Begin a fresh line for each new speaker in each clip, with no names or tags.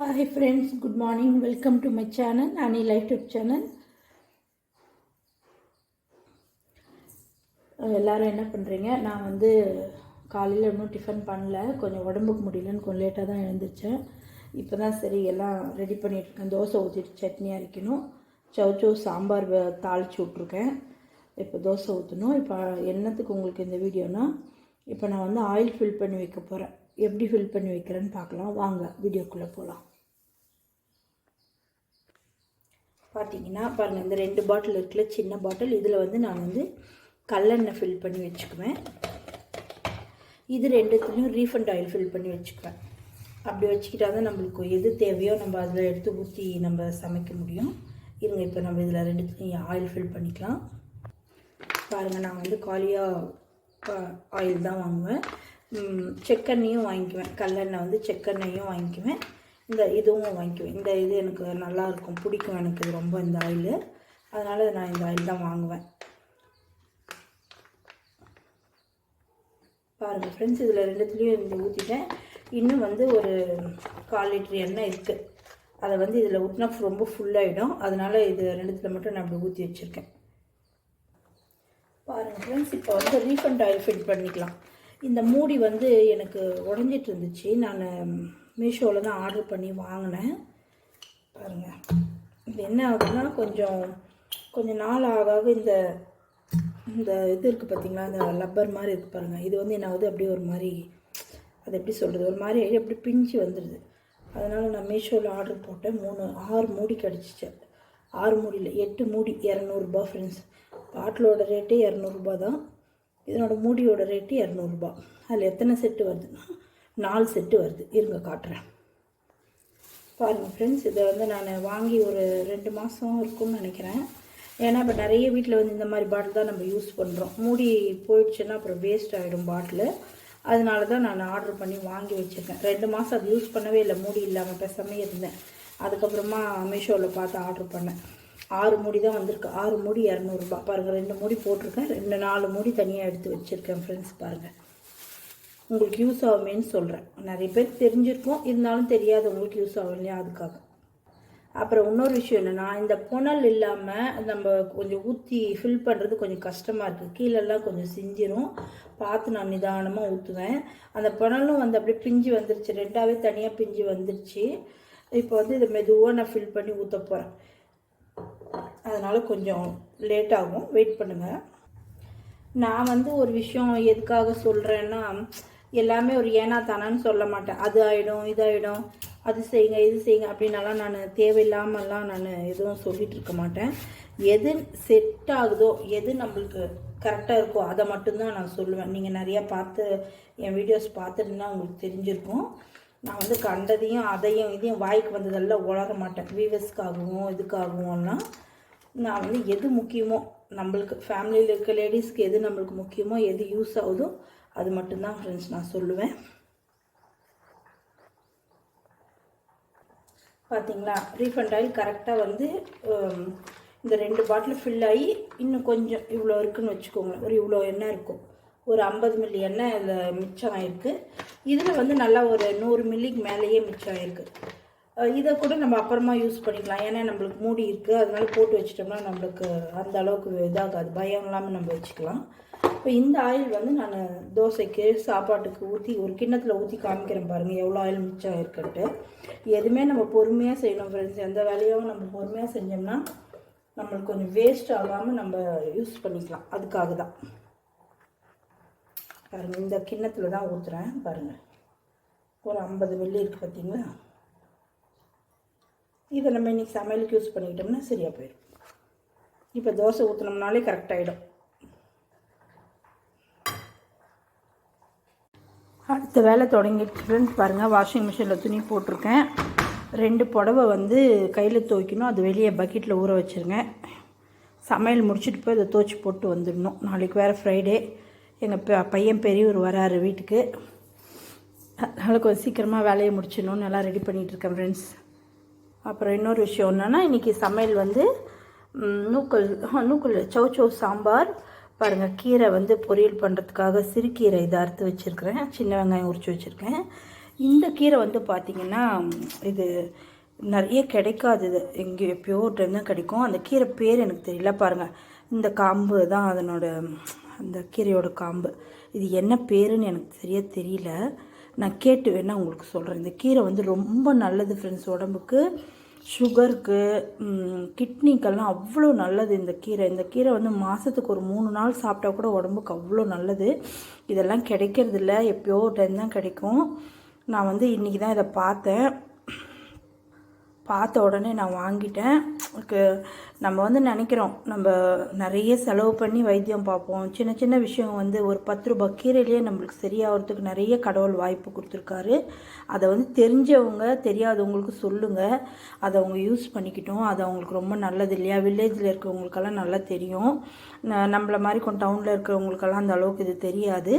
Hi friends good morning welcome to my channel Ani life YouTube channel எல்லோரும் என்ன பண்ணுறீங்க நான் வந்து காலையில் இன்னும் டிஃபன் பண்ணல. கொஞ்சம் உடம்புக்கு முடியலன்னு கொஞ்சம் லேட்டாக தான் எழுந்திரிச்சேன். இப்போ தான் சரி எல்லாம் ரெடி பண்ணிட்டுருக்கேன் தோசை ஊற்றிட்டு சட்னி அரைக்கணும். சவுச்சோ சாம்பார் தாளித்து தாளிச்சு விட்ருக்கேன் இப்போ தோசை ஊற்றணும் இப்போ என்னத்துக்கு உங்களுக்கு இந்த வீடியோனா இப்போ நான் வந்து ஆயில் ஃபில் பண்ணி வைக்க போகிறேன் எப்படி ஃபில் பண்ணி வைக்கிறேன்னு பார்க்கலாம். வாங்க வீடியோக்குள்ளே போகலாம் பார்த்தீங்கன்னா பாருங்கள் இந்த ரெண்டு பாட்டில் இருக்குல்ல சின்ன பாட்டில் இதில் வந்து நான் வந்து கல்லெண்ணெய் ஃபில் பண்ணி வச்சுக்குவேன். இது ரெண்டுத்துலேயும் ரீஃபண்ட் ஆயில் ஃபில் பண்ணி வச்சுக்குவேன். அப்படி வச்சுக்கிட்டா தான் நம்மளுக்கு எது தேவையோ நம்ம அதில் எடுத்து ஊற்றி நம்ம சமைக்க முடியும். இருங்க இப்போ நம்ம இதில் ரெண்டுத்துலேயும் ஆயில் ஃபில் பண்ணிக்கலாம். பாருங்கள் நான் வந்து காலியாக ஆயில் தான் வாங்குவேன். செக்கெண்ணையும் வாங்கிக்குவேன். கல்லெண்ணெய் வந்து செக்கெண்ணையும் வாங்கிக்குவேன். இந்த இதுவும் வாங்கிக்குவேன். இந்த இது எனக்கு நல்லா இருக்கும் பிடிக்கும் எனக்கு இது ரொம்ப இந்த ஆயில் அதனால் நான் இந்த ஆயில் தான் வாங்குவேன். பாருங்கள் ஃப்ரெண்ட்ஸ் இதில் ரெண்டுத்துலேயும் இந்த ஊற்றிட்டேன் இன்னும் வந்து ஒரு கால் லிட்டர் எண்ணெய் இருக்குது அதை வந்து இதில் ஊற்றினா ரொம்ப ஃபுல்லாகிடும் அதனால் இது ரெண்டுத்தில் மட்டும் நான் அப்படி ஊற்றி வச்சுருக்கேன். பாருங்கள் ஃப்ரெண்ட்ஸ் இப்போ வந்து ரீஃபண்ட் ஆயில் ஃபில் பண்ணிக்கலாம். இந்த மூடி வந்து எனக்கு உடஞ்சிட்டு இருந்துச்சு. நான் மீஷோவில் தான் ஆர்டர் பண்ணி வாங்கினேன். பாருங்கள் இது என்ன ஆகுதுன்னா கொஞ்சம் கொஞ்சம் நாள் ஆக ஆக இந்த இந்த இது இருக்குது பார்த்தீங்களா இந்த லப்பர் மாதிரி இருக்குது பாருங்கள் இது வந்து என்ன ஆகுது? அப்படியே ஒரு மாதிரி அது எப்படி சொல்கிறது ஒரு மாதிரி எப்படி பிஞ்சு வந்துடுது அதனால் நான் மீஷோவில் ஆர்டர் போட்டேன். மூணு ஆறு மூடி கிடச்சிச்சு. ஆறு மூடியில் எட்டு மூடி இரநூறுபா ஃப்ரெண்ட்ஸ் பாட்டிலோட ரேட்டே இரநூறுபா தான். இதனோட மூடியோட ரேட்டு இரநூறுபா அதில் எத்தனை செட்டு வருதுன்னா நாலு செட்டு வருது. இருங்க காட்டுறேன். பாருங்கள் ஃப்ரெண்ட்ஸ் இதை வந்து நான் வாங்கி ஒரு ரெண்டு மாதம் இருக்கும்னு நினைக்கிறேன். ஏன்னா இப்போ நிறைய வீட்டில் வந்து இந்த மாதிரி பாட்டில் தான் நம்ம யூஸ் பண்ணுறோம் மூடி போயிடுச்சுன்னா அப்புறம் வேஸ்ட் ஆகிடும் பாட்டில் அதனால தான் நான் ஆர்டர் பண்ணி வாங்கி வச்சுருக்கேன். ரெண்டு மாதம் அது யூஸ் பண்ணவே இல்லை. மூடி இல்லாமல் பேசாமே இருந்தேன். அதுக்கப்புறமா மீஷோவில் பார்த்து ஆர்டர் பண்ணேன். ஆறு மூடி தான் வந்திருக்கு. ஆறு மூடி இரநூறுபா பாருங்கள் ரெண்டு மூடி போட்டிருக்கேன். ரெண்டு நாலு மூடி தனியாக எடுத்து வச்சுருக்கேன் ஃப்ரெண்ட்ஸ் பாருங்கள் உங்களுக்கு யூஸ் ஆகுமேன்னு சொல்கிறேன் நிறைய பேர் தெரிஞ்சிருக்கும் இருந்தாலும் தெரியாதவங்களுக்கு யூஸ் ஆகும் இல்லையா? அதுக்காக. அப்புறம் இன்னொரு விஷயம் என்னென்னா இந்த புனல் இல்லாமல் நம்ம கொஞ்சம் ஊற்றி ஃபில் பண்ணுறது கொஞ்சம் கஷ்டமாக இருக்குது கீழெல்லாம் கொஞ்சம் சிஞ்சிரும். பார்த்து நான் நிதானமாக ஊற்றுவேன் அந்த புனலும் வந்து அப்படியே பிஞ்சு வந்துருச்சு. ரெண்டாவே தனியாக பிஞ்சு வந்துருச்சு. இப்போ வந்து இதை மெதுவாக நான் ஃபில் பண்ணி ஊற்ற போகிறேன் அதனால் கொஞ்சம் லேட் ஆகும். வெயிட் பண்ணுங்கள் நான் வந்து ஒரு விஷயம் எதுக்காக சொல்கிறேன்னா எல்லாமே ஒரு ஏனா தானான்னு சொல்ல மாட்டேன். அது ஆகிடும் இதாகிடும் அது செய்யுங்க இது செய்யுங்க அப்படின்னாலாம் நான் தேவையில்லாமலாம் நான் எதுவும் சொல்லிகிட்டு இருக்க மாட்டேன். எது செட் ஆகுதோ எது நம்மளுக்கு கரெக்டாக இருக்கோ அதை மட்டும்தான் நான் சொல்லுவேன். நீங்கள் நிறையா பார்த்து என் வீடியோஸ் பார்த்துட்டுனா உங்களுக்கு தெரிஞ்சிருக்கும். நான் வந்து கண்டதையும் அதையும் இதையும் வாய்க்கு வந்ததெல்லாம் உளர மாட்டேன். வீவர்ஸ்க்காகவும் இதுக்காகவும்லாம் நான் வந்து எது முக்கியமோ நம்மளுக்கு ஃபேமிலியில் இருக்க லேடிஸ்க்கு எது நம்மளுக்கு முக்கியமோ எது யூஸ் ஆகுதோ அது மட்டும்தான் ஃப்ரெண்ட்ஸ் நான் சொல்லுவேன். பார்த்தீங்களா ரீஃபண்ட் ஆயில் கரெக்டாக வந்து இந்த ரெண்டு பாட்டில் ஃபில் ஆகி இன்னும் கொஞ்சம் இவ்வளோ இருக்குன்னு வச்சுக்கோங்களேன். ஒரு இவ்வளோ எண்ணெய் இருக்கும். ஒரு ஐம்பது மில்லி எண்ணெய் இதில் மிச்சம் ஆயிருக்கு. இதில் வந்து நல்லா ஒரு நூறு மில்லிக்கு மேலேயே மிச்சம் ஆயிருக்கு. இதை கூட நம்ம அப்புறமா யூஸ் பண்ணிக்கலாம். ஏன்னா நம்மளுக்கு மூடி இருக்குது அதனால போட்டு வச்சிட்டோம்னா நம்மளுக்கு அந்த அளவுக்கு இதாகாது. பயம் இல்லாமல் நம்ம வச்சுக்கலாம். இப்போ இந்த ஆயில் வந்து நான் தோசைக்கு சாப்பாட்டுக்கு ஊற்றி ஒரு கிண்ணத்தில் ஊற்றி காமிக்கிறேன் பாருங்கள் எவ்வளோ ஆயில் மிச்சம் ஆயிருக்குன்ட்டு. எதுவுமே நம்ம பொறுமையாக செய்யணும் ஃப்ரெண்ட்ஸ் எந்த வேலையும் நம்ம பொறுமையாக செஞ்சோம்னா நம்மளுக்கு கொஞ்சம் வேஸ்ட் ஆகாமல் நம்ம யூஸ் பண்ணிக்கலாம். அதுக்காக தான். பாருங்கள் இந்த கிண்ணத்தில் தான் ஊற்றுறேன் பாருங்கள் ஒரு ஐம்பது வெள்ளி இருக்குது பார்த்தீங்களா இதை நம்ம இன்றைக்கி சமையலுக்கு யூஸ் பண்ணிக்கிட்டோம்னா சரியாக போயிடும். இப்போ தோசை ஊற்றினோம்னாலே கரெக்டாகிடும் அடுத்த வேலை தொடங்கிட்டு ஃப்ரெண்ட்ஸ் பாருங்கள் வாஷிங் மிஷினில் துணி போட்டிருக்கேன். ரெண்டு புடவை வந்து கையில் துவைக்கணும். அது வெளியே பக்கெட்டில் ஊற வச்சுருங்க. சமையல் முடிச்சுட்டு போய் அதை துவைச்சி போட்டு வந்துடணும். நாளைக்கு வேறு ஃப்ரைடே எங்கள் பையன் பெரியவர் வராரு வீட்டுக்கு. அதனால் கொஞ்சம் சீக்கிரமாக வேலையை முடிச்சிடணும்னு நல்லா ரெடி பண்ணிகிட்ருக்கேன் ஃப்ரெண்ட்ஸ் அப்புறம் இன்னொரு விஷயம் என்னென்னா இன்றைக்கி சமையல் வந்து நூக்கல் நூக்கல் சௌ சௌ சாம்பார் பாருங்கள் கீரை வந்து பொரியல் பண்ணுறதுக்காக சிறுகீரை இதை அறுத்து வச்சுருக்கிறேன். சின்ன வெங்காயம் உரித்து வச்சுருக்கேன். இந்த கீரை வந்து பார்த்திங்கன்னா இது நிறைய கிடைக்காது. இது எங்கே எப்பயோ ஒரு time தான் கிடைக்கும். அந்த கீரை பேர் எனக்கு தெரியல. பாருங்கள் இந்த காம்பு தான் அதனோட அந்த கீரையோட காம்பு. இது என்ன பேருன்னு எனக்கு சரியாக தெரியல. நான் கேட்டு வேணால் உங்களுக்கு சொல்கிறேன் இந்த கீரை வந்து ரொம்ப நல்லது ஃப்ரெண்ட்ஸ் உடம்புக்கு. சுகருக்கு கிட்னிக்கெல்லாம் அவ்வளோ நல்லது இந்த கீரை. இந்த கீரை வந்து மாதத்துக்கு ஒரு மூணு நாள் சாப்பிட்டா கூட உடம்புக்கு அவ்வளோ நல்லது. இதெல்லாம் கிடைக்கிறதில்ல. எப்பயோ ஒரு டைம் தான் கிடைக்கும். நான் வந்து இன்றைக்கி தான் இதை பார்த்தேன். பார்த்த உடனே நான் வாங்கிட்டேன். எனக்கு நம்ம வந்து நினைக்கிறோம் நம்ம நிறைய செலவு பண்ணி வைத்தியம் பார்ப்போம். சின்ன சின்ன விஷயம் வந்து ஒரு பத்து ரூபா கீரையிலேயே நம்மளுக்கு சரியாகிறதுக்கு நிறைய கடவுள் வாய்ப்பு கொடுத்துருக்காரு. அதை வந்து தெரிஞ்சவங்க தெரியாதவங்களுக்கு சொல்லுங்கள் அதை அவங்க யூஸ் பண்ணிக்கிட்டோம். அது அவங்களுக்கு ரொம்ப நல்லது இல்லையா? வில்லேஜில் இருக்கிறவங்களுக்கெல்லாம் நல்லா தெரியும். நம்மளை நம்மள மாதிரி கொஞ்சம் டவுனில் இருக்கிறவங்களுக்கெல்லாம் அந்த அளவுக்கு இது தெரியாது.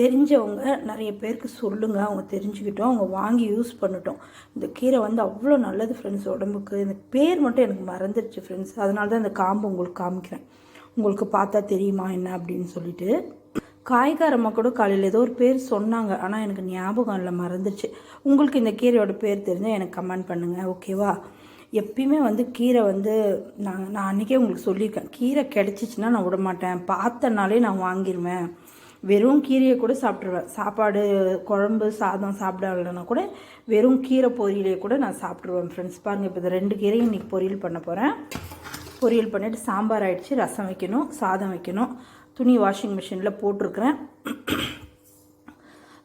தெரிஞ்சவங்க நிறைய பேருக்கு சொல்லுங்கள் அவங்க தெரிஞ்சுக்கிட்டோம். அவங்க வாங்கி யூஸ் பண்ணிட்டோம். இந்த கீரை வந்து அவ்வளோ நல்லது ஃப்ரெண்ட்ஸ் உடம்புக்கு. இந்த பேர் மட்டும் எனக்கு மறந்துடுச்சு ஃப்ரெண்ட்ஸ் அதனால தான் இந்த காம்பு உங்களுக்கு காமிக்கிறேன். உங்களுக்கு பார்த்தா தெரியுமா என்ன அப்படின்னு சொல்லிட்டு. காய்காரம்மா கூட காலையில் ஏதோ ஒரு பேர் சொன்னாங்க. ஆனால் எனக்கு ஞாபகம் இல்லை மறந்துடுச்சு உங்களுக்கு இந்த கீரையோட பேர் தெரிஞ்சால் எனக்கு கமெண்ட் பண்ணுங்கள் ஓகேவா? எப்பயுமே வந்து கீரை வந்து நான் நான் அன்றைக்கே உங்களுக்கு சொல்லியிருக்கேன். கீரை கிடச்சிச்சின்னா நான் விட மாட்டேன். பார்த்தனாலே நான் வாங்கிடுவேன் வெறும் கீரையை கூட சாப்பிட்ருவேன் சாப்பாடு குழம்பு சாதம் சாப்பிடலைன்னா கூட வெறும் கீரை பொரியலையே கூட நான் சாப்பிட்ருவேன் ஃப்ரெண்ட்ஸ் பாருங்கள் இப்போ இந்த ரெண்டு கீரையும் இன்றைக்கி பொரியல் பண்ண போகிறேன் பொரியல் பண்ணிவிட்டு சாம்பார் ஆகிடுச்சு ரசம் வைக்கணும் சாதம் வைக்கணும். துணி வாஷிங் மிஷினில் போட்டிருக்கிறேன்.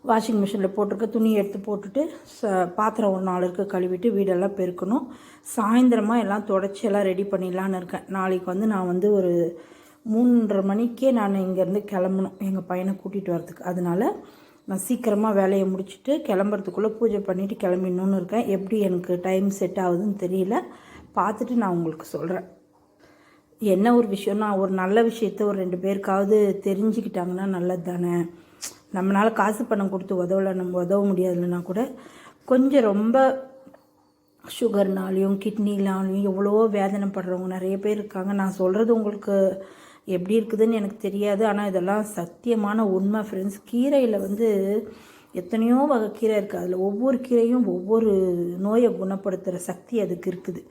வாஷிங் மிஷினில் போட்டிருக்க துணியை எடுத்து போட்டுட்டு ச பாத்திரம் ஒரு நாள் இருக்க கழுவிட்டு வீடெல்லாம் பெருக்கணும். சாயந்தரமாக எல்லாம் தொடச்சி எல்லாம் ரெடி பண்ணிடலான்னு இருக்கேன். நாளைக்கு வந்து நான் வந்து ஒரு மூன்றரை மணிக்கே நான் இங்கேருந்து கிளம்பணும். எங்கள் பையனை கூட்டிகிட்டு வரதுக்கு. அதனால நான் சீக்கிரமாக வேலையை முடிச்சுட்டு கிளம்புறதுக்குள்ளே பூஜை பண்ணிவிட்டு கிளம்பிடணுன்னு இருக்கேன். எப்படி எனக்கு டைம் செட் ஆகுதுன்னு தெரியல. பார்த்துட்டு நான் உங்களுக்கு சொல்கிறேன் என்ன ஒரு விஷயம்னா ஒரு நல்ல விஷயத்த ஒரு ரெண்டு பேருக்காவது தெரிஞ்சுக்கிட்டாங்கன்னா நல்லது தானே நம்மளால் காசு பணம் கொடுத்து உதவலை நம்ம உதவ முடியாதுலன்னா கூட கொஞ்சம் ரொம்ப சுகர்னாலையும் கிட்னிலாலையும் எவ்வளவோ வேதனைப்படுறவங்க நிறைய பேர் இருக்காங்க. நான் சொல்கிறது உங்களுக்கு எப்படி இருக்குதுன்னு எனக்கு தெரியாது. ஆனால் இதெல்லாம் சத்தியமான உண்மை ஃப்ரெண்ட்ஸ் கீரையில் வந்து எத்தனையோ வகை கீரை இருக்குது அதில் ஒவ்வொரு கீரையும் ஒவ்வொரு நோயை குணப்படுத்துகிற சக்தி அதுக்கு இருக்குது.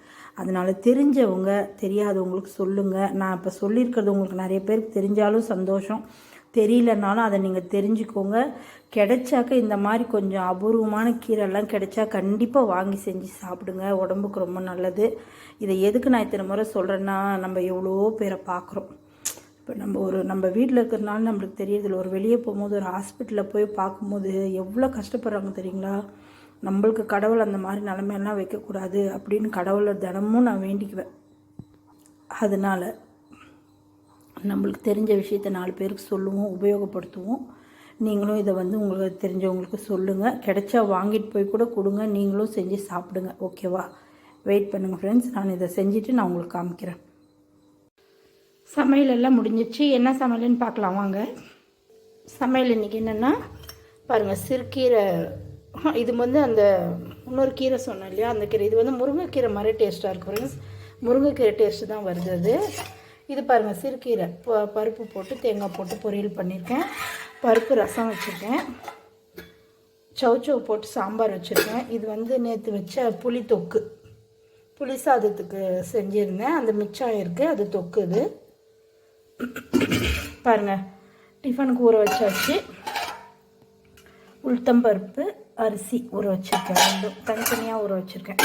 அதனால் தெரிஞ்சவங்க தெரியாதவங்களுக்கு சொல்லுங்கள் நான் இப்போ சொல்லியிருக்கிறது உங்களுக்கு நிறைய பேருக்கு தெரிஞ்சாலும் சந்தோஷம். தெரியலனாலும் அதை நீங்கள் தெரிஞ்சுக்கோங்க. கிடைச்சாக்க இந்த மாதிரி கொஞ்சம் அபூர்வமான கீரைலாம் கிடைச்சா கண்டிப்பாக வாங்கி செஞ்சு சாப்பிடுங்க. உடம்புக்கு ரொம்ப நல்லது. இதை எதுக்கு நான் இத்தனை முறை சொல்கிறேன்னா நம்ம எவ்வளோ பேரை பார்க்குறோம். இப்போ நம்ம ஒரு நம்ம வீட்டில் இருக்கிறனால நம்மளுக்கு தெரியறதில்ல. ஒரு வெளியே போகும்போது ஒரு ஹாஸ்பிட்டலில் போய் பார்க்கும்போது எவ்வளோ கஷ்டப்படுறாங்க தெரியுங்களா? நம்மளுக்கு கடவுள் அந்த மாதிரி நிலமையெல்லாம் வைக்கக்கூடாது அப்படின்னு கடவுளை தினமும் நான் வேண்டிக்குவேன். அதனால் நம்மளுக்கு தெரிஞ்ச விஷயத்த நாலு பேருக்கு சொல்லுவோம் உபயோகப்படுத்துவோம். நீங்களும் இதை வந்து உங்களுக்கு தெரிஞ்சவங்களுக்கு சொல்லுங்கள் கிடைச்சா வாங்கிட்டு போய் கூட கொடுங்க. நீங்களும் செஞ்சு சாப்பிடுங்க. ஓகேவா? வெயிட் பண்ணுங்கள் ஃப்ரெண்ட்ஸ் நான் இதை செஞ்சுட்டு நான் உங்களுக்கு காமிக்கிறேன். சமையல் எல்லாம் முடிஞ்சிச்சு. என்ன சமையல்னு பார்க்கலாம். வாங்க. சமையல் இன்றைக்கி என்னென்னா பாருங்கள் சிறுக்கீரை இது வந்து அந்த இன்னொரு கீரை சொன்னேன் இல்லையா? அந்த கீரை. இது வந்து முருங்கைக்கீரை மாதிரி டேஸ்ட்டாக இருக்கும் ஃப்ரெண்ட்ஸ் முருங்கைக்கீரை டேஸ்ட்டு தான் வருது அது. இது பாருங்கள் சிறுகீரை. ப பருப்பு போட்டு தேங்காய் போட்டு பொரியல் பண்ணியிருக்கேன். பருப்பு ரசம் வச்சுருக்கேன். சவுச்சவு போட்டு சாம்பார் வச்சுருக்கேன். இது வந்து நேற்று வச்ச புளி தொக்கு. புளி சாதத்துக்கு செஞ்சுருந்தேன். அந்த மிச்சம் இருக்குது அது தொக்கு இது. பாருங்கள் டிஃபனுக்கு ஊற வச்சாச்சு. உளுத்தம்பருப்பு அரிசி ஊற வச்சுருக்கேன். ரெண்டும் தனித்தனியாக ஊற வச்சுருக்கேன்.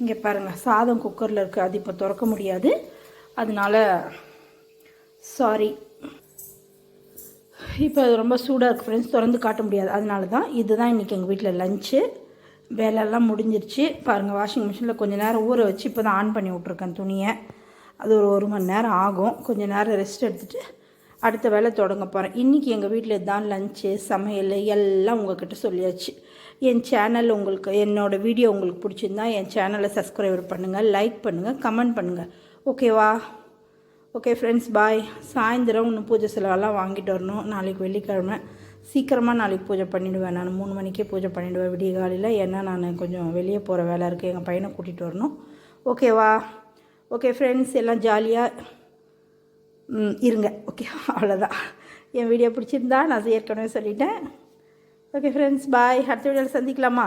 இங்கே பாருங்கள் சாதம் குக்கரில் இருக்குது அது இப்போ திறக்க முடியாது. அதனால சாரி இப்போ அது ரொம்ப சூடாக இருக்குது ஃப்ரெண்ட்ஸ் திறந்து காட்ட முடியாது. அதனால தான் இதுதான் இன்றைக்கி எங்கள் வீட்டில் லஞ்சு வேலையெல்லாம் முடிஞ்சிருச்சு. பாருங்கள் வாஷிங் மிஷினில் கொஞ்சம் நேரம் ஊற வச்சு இப்போ தான் ஆன் பண்ணி விட்ருக்கேன் துணியை. அது ஒரு ஒரு மணி நேரம் ஆகும். கொஞ்சம் நேரம் ரெஸ்ட் எடுத்துகிட்டு அடுத்த வேலை தொடங்க போகிறேன் இன்றைக்கி எங்கள் வீட்டில் தான் லஞ்சு சமையல் எல்லாம் உங்கள்கிட்ட சொல்லியாச்சு. என் சேனல் உங்களுக்கு என்னோடய வீடியோ உங்களுக்கு பிடிச்சிருந்தா என் சேனலை சப்ஸ்கிரைப் பண்ணுங்கள் லைக் பண்ணுங்கள் கமெண்ட் பண்ணுங்கள் ஓகேவா ஓகே ஃப்ரெண்ட்ஸ் பாய் சாயந்தரம் இன்னும் பூஜை செலவெல்லாம் வாங்கிட்டு வரணும். நாளைக்கு வெள்ளிக்கிழமை. சீக்கிரமாக நாளைக்கு பூஜை பண்ணிவிடுவேன் நான். மூணு மணிக்கே பூஜை பண்ணிவிடுவேன் விடிய காலையில். ஏன்னா நான் கொஞ்சம் வெளியே போகிற வேலை இருக்குது எங்கள் பையனை கூட்டிகிட்டு வரணும். ஓகேவா ஓகே ஃப்ரெண்ட்ஸ் எல்லாம் ஜாலியாக இருங்க. ஓகே அவ்வளோதான் என் வீடியோ பிடிச்சிருந்தா நான் ஏற்கனவே சொல்லிட்டேன். ஓகே ஃப்ரெண்ட்ஸ் பாய் அடுத்த வீடியோவில் சந்திக்கலாமா?